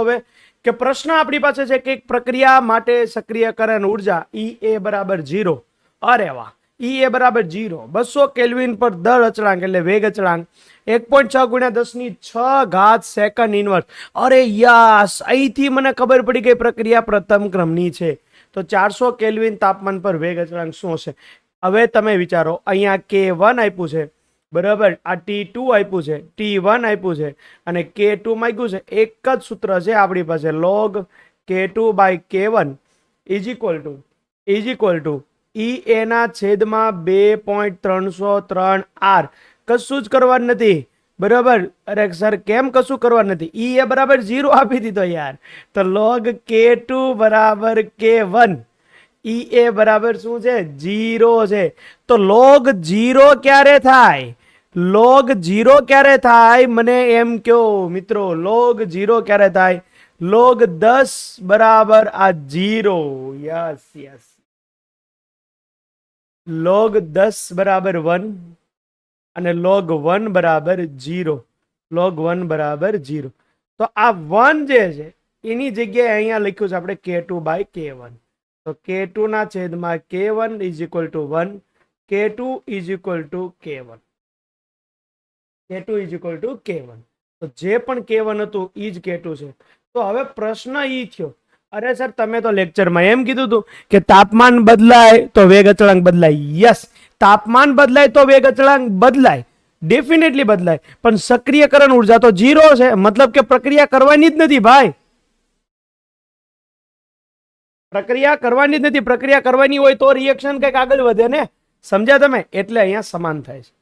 હવે કે પ્રશ્ન આપણી પાસે છે કે એક પ્રક્રિયા માટે સક્રિયકરણ ઊર્જા ઈ એ બરાબર ઝીરો અરે વાહ. ઈ એ બરાબર ઝીરો બસો કેલ્વિન પર દર અચળાંક એટલે વેગ અચળાંક એક પોઈન્ટ છ ગુણ્યા દસની છ ઘાત સેકન્ડ ઇનવર્સ અરે યસ, અહીંથી મને ખબર પડી કે પ્રક્રિયા પ્રથમ ક્રમની છે. તો ચારસો કેલ્વિન તાપમાન પર વેગ અચળાંક શું હશે? હવે તમે વિચારો, અહીંયા કે વન આપ્યું છે. બરાબર? આ ટી ટુ આપ્યું છે ટી વન આપ્યું છે અને કે ટુ માગ્યું છે. એક જ સૂત્ર છે આપણી પાસે log K two by K one is equal to is equal to ઈ એના છેદમાં બે પોઈન્ટ ત્રણસો ત્રણ આર કશું જ કરવાનું નથી. બરાબર? અરે સર કેમ કશું કરવાનું નથી? ઈ એ બરાબર ઝીરો આપી દીધો યાર. તો લોગ કે ટુ બરાબર કે વન ઈ એ બરાબર શું છે? જીરો છે. તો લોગ જીરો ક્યારે થાય? લોગ જીરો ક્યારે થાય? મને એમ કયો મિત્રો, લોગ જીરો ક્યારે થાય? લોગ દસ બરાબર આ જીરો યસ યસ. લોગ દસ બરાબર વન અને લોગ વન બરાબર જીરો લોગ વન બરાબર જીરો તો આ વન જે છે, એની જગ્યાએ અહીંયા લખ્યું છે આપણે કે ટુ બાય કે વન. તો કે ટુ ના છેદમાં K one is equal to one, K two is equal to K one. K two is equal to K one તો જે પણ કે વન હતું એ જ કે ટુ છે. તો હવે પ્રશ્ન એ થયો. અરે સર, તમે તો લેક્ચરમાં એમ કીધું હતું કે તાપમાન બદલાય તો વેગ અચળાંક બદલાય. યસ તાપમાન બદલાય તો વેગ અચળાંક બદલાય. ડેફિનેટલી બદલાય. પણ સક્રિયકરણ ઊર્જા તો જીરો છે. મતલબ કે પ્રક્રિયા કરવાની જ નથી ભાઈ. પ્રક્રિયા કરવાની જ નથી. પ્રક્રિયા કરવાની હોય તો રિએક્શન કંઈક આગળ વધે ને? સમજ્યા તમે? એટલે અહીંયા સમાન થાય છે.